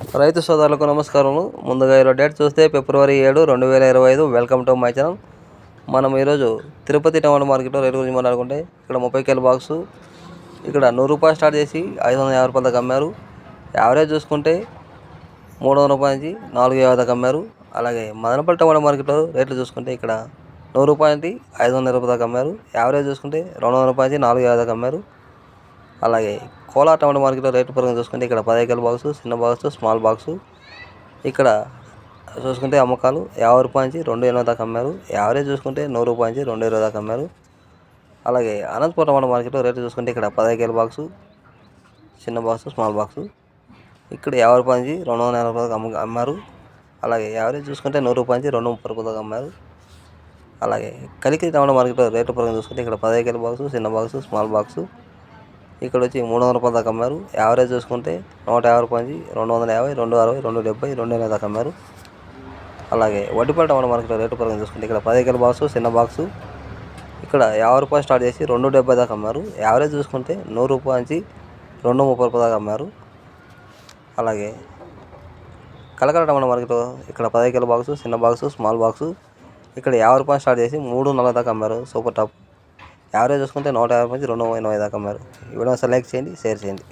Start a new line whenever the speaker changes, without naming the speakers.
రైతు సోదరులకు నమస్కారం ముందుగా ఈరోజు డేట్ చూస్తే ఫిబ్రవరి ఏడు రెండు వేల ఇరవై ఐదు. వెల్కమ్ టు మై ఛానల్ మనం ఈరోజు తిరుపతి టమాటో మార్కెట్లో రేటు గురించి మాట్లాడుకుంటే ఇక్కడ ముప్పై కేల బాక్సు ఇక్కడ నూరు రూపాయలు స్టార్ట్ చేసి ఐదు వందల యాభై రూపాయలకు అమ్మారు. యావరేజ్ చూసుకుంటే మూడు వందల రూపాయల నుంచి నాలుగు యాభై దాకా అమ్మారు. అలాగే మదనపల్లి టమాటో మార్కెట్లో రేట్లు చూసుకుంటే ఇక్కడ నూరు రూపాయల నుంచి ఐదు వందల రూపాయల దాకా అమ్మారు. యావరేజ్ చూసుకుంటే రెండు వందల రూపాయల నుంచి నాలుగు యాభై దాకా అమ్మారు. అలాగే కోలా టమాటో మార్కెట్లో రేటు పరంగా చూసుకుంటే ఇక్కడ పదహైదు కిలో బాక్స్ చిన్న బాక్స్ స్మాల్ బాక్సు. ఇక్కడ చూసుకుంటే అమ్మకాలు యాభై రూపాయల నుంచి రెండు ఎనభై దాకా అమ్మారు. యావరేజ్ చూసుకుంటే నూరు రూపాయల నుంచి రెండు ఇరవై దాకా అమ్మారు. అలాగే అనంతపురం టమాటో మార్కెట్లో రేటు చూసుకుంటే ఇక్కడ పదహైదు కిలో బాక్సు చిన్న బాక్స్ స్మాల్ బాక్సు. ఇక్కడ యాభై రూపాయల నుంచి రెండు వందల ఎనభై రూపాయలకు అమ్మ అమ్మారు. అలాగే యావరేజ్ చూసుకుంటే నూరు రూపాయల నుంచి రెండు ముప్పై రూపాయల దాకా అమ్మారు. అలాగే కలికి టమాటో మార్కెట్లో రేటు పరంగా చూసుకుంటే ఇక్కడ పదహైదు కిలో బాక్స్ చిన్న బాక్స్ స్మాల్ బాక్సు. ఇక్కడ వచ్చి మూడు వందల రూపాయల దాకా అమ్మారు. యావరేజ్ చూసుకుంటే నూట యాభై రూపాయల నుంచి రెండు వందల యాభై రెండు అరవై రెండు డెబ్బై రెండు ఎనభై దాకా అమ్మారు. అలాగే వడ్డీపల్లి టమాటో మార్కెట్లో రేటు పరంగా చూసుకుంటే. ఇక్కడ పదిహేను కిలో బాక్స్ చిన్న బాక్సు. ఇక్కడ యాభై రూపాయలు స్టార్ట్ చేసి రెండు డెబ్బై దాకా అమ్మారు. యావరేజ్ చూసుకుంటే నూరు రూపాయల నుంచి రెండు ముప్పై రూపాయల దాకా అమ్మారు. అలాగే కలకడ టమాటో మార్కెట్లో ఇక్కడ పదిహేను కిలో బాక్స్ చిన్న బాక్సు స్మాల్ బాక్సు. ఇక్కడ యాభై రూపాయలు స్టార్ట్ చేసి మూడు నలభై దాకా అమ్మారు. Super top. యావరేజ్ చూసుకుంటే నూట యాభై నుంచి రెండు ఎనభై దాకా అమ్మారు ఈ సెలెక్ట్ చేయండి షేర్ చేయండి.